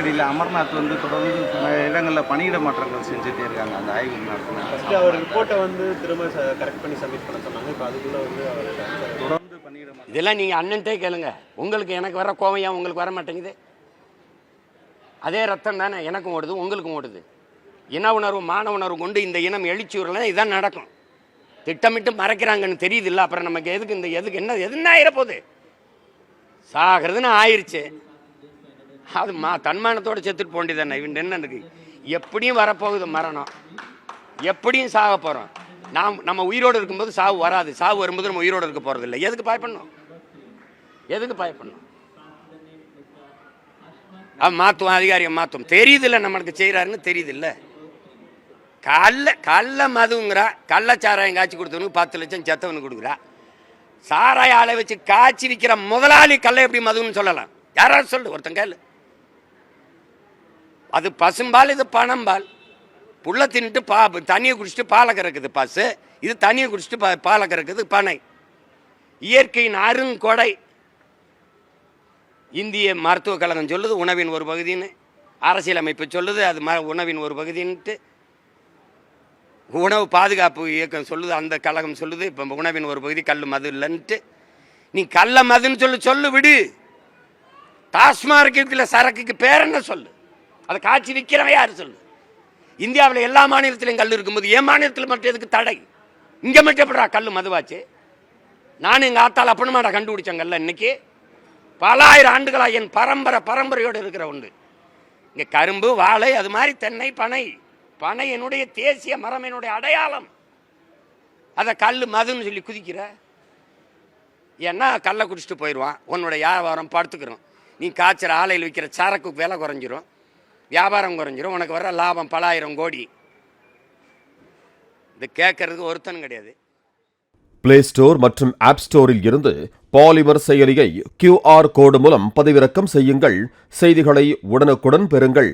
கீழடியில் அமர்நாத் வந்து தொடர்ந்து இடங்களில் பணியிட மாற்றங்கள் செஞ்சுட்டே இருக்காங்க அந்த ஆய்வு நடத்தினாங்க அவர் ரிப்போர்ட்டை வந்து திரும்ப கரெக்ட் பண்ணி சப்மிட் பண்ண சொன்னாங்க. இப்போ அதுக்குள்ள வந்து அவர் தொடர்ந்து பணியிட மாற்றம் இதெல்லாம் நீங்கள் அண்ணன்ட்டே கேளுங்க. உங்களுக்கு எனக்கு வர ஏன் உங்களுக்கு வர மாட்டேங்குது. அதே ரத்தம் தானே எனக்கும் ஓடுது உங்களுக்கும் ஓடுது. இன உணர்வு மான உணர்வு கொண்டு இந்த இனம் எழுச்சி வரலாம் இதான் நடக்கும். திட்டமிட்டு மறைக்கிறாங்கன்னு தெரியுது இல்லை அப்புறம் நமக்கு எதுக்கு இந்த எதுக்கு என்ன எதுன்னு ஆயிரப்போகுது. சாகிறதுன்னு ஆயிருச்சு. அது மா தன்மானத்தோடு செத்துட்டு போண்டிதானே இவன் என்ன இருக்கு எப்படியும் வரப்போகுது மரணம். எப்படியும் சாக போகிறோம் நாம் நம்ம உயிரோடு இருக்கும்போது சாவு வராது. சாவு வரும்போது நம்ம உயிரோடு இருக்க போகிறது இல்லை எதுக்கு பயப்படணும் எதுக்கு பயப்படணும் அவன் மாற்றுவோம் அதிகாரியை மாற்றும் தெரியுதில்ல நம்மளுக்கு செய்கிறாருன்னு தெரியுதில்ல. கல்ல கள்ள மதுங்கிறா கள்ளச்சாராயம் காய்ச்சி கொடுத்தவனுக்கு பத்து லட்சம் செத்தவனுக்கு கொடுக்குறா. சாராய ஆளை வச்சு காய்ச்சி விற்கிற முதலாளி கல்லை எப்படி மதுன்னு சொல்லலாம்? யாராவது சொல்லு ஒருத்தன் கேளு. அது பசும்பால் இது பணம்பால் புள்ள தின்ட்டு பா தண்ணியை குடிச்சிட்டு பாலை கறக்குது பசு. இது தண்ணியை குடிச்சிட்டு பா பாலை கறக்குது பனை. இயற்கையின் அருங்கொடை. இந்திய மருத்துவக் கழகம் சொல்லுது உணவின் ஒரு பகுதின்னு. அரசியலமைப்பு சொல்லுது அது ம உணவின் ஒரு பகுதின்ட்டு உணவு பாதுகாப்பு இயக்கம் சொல்லுது அந்த கழகம் சொல்லுது இப்போ உணவின் ஒரு பகுதி கல் மது இல்லைன்ட்டு. நீ கல்ல மதுன்னு சொல்லு சொல்லு விடு. டாஸ்மார்க்கு இருக்கிற சரக்குக்கு பேர் என்ன சொல்லு? அதை காய்ச்சி விற்கிறவன் யார் சொல்லு? இந்தியாவில் எல்லா மாநிலத்திலையும் கல் இருக்கும்போது என் மாநிலத்தில் மட்டும் எதுக்கு தடை? இங்கே மட்டும் எப்படா கல் மதுவாச்சு? நானும் எங்கள் ஆத்தால் அப்பனுமாடா கண்டுபிடிச்சேன் கல்ல இன்னைக்கு. பல ஆயிரம் ஆண்டுகளாக என் பரம்பரை பரம்பரையோடு இருக்கிற ஒன்று. இங்கே கரும்பு வாழை அது மாதிரி தென்னை பனை. பனை என்னுடைய தேசிய மரம் என்னுடைய அடையாளம். அதை கல் மதுன்னு சொல்லி குதிக்கிற. ஏன்னா கல்லை குடிச்சிட்டு போயிடுவான். உன்னோட வியாபாரம் படுத்துக்கிறோம். நீ காய்ச்சிற ஆலையில் விற்கிற சரக்கு விலை குறைஞ்சிரும். வியாபாரம் குறைஞ்சிரும். உனக்கு வர லாபம் பலாயிரம் கோடி. இது கேட்கறதுக்கு ஒருத்தனும் கிடையாது. பிளே ஸ்டோர் மற்றும் ஆப் ஸ்டோரில் இருந்து பாலிமர் செயலியை கியூஆர் கோடு மூலம் பதிவிறக்கம் செய்யுங்கள். செய்திகளை உடனுக்குடன் பெறுங்கள்.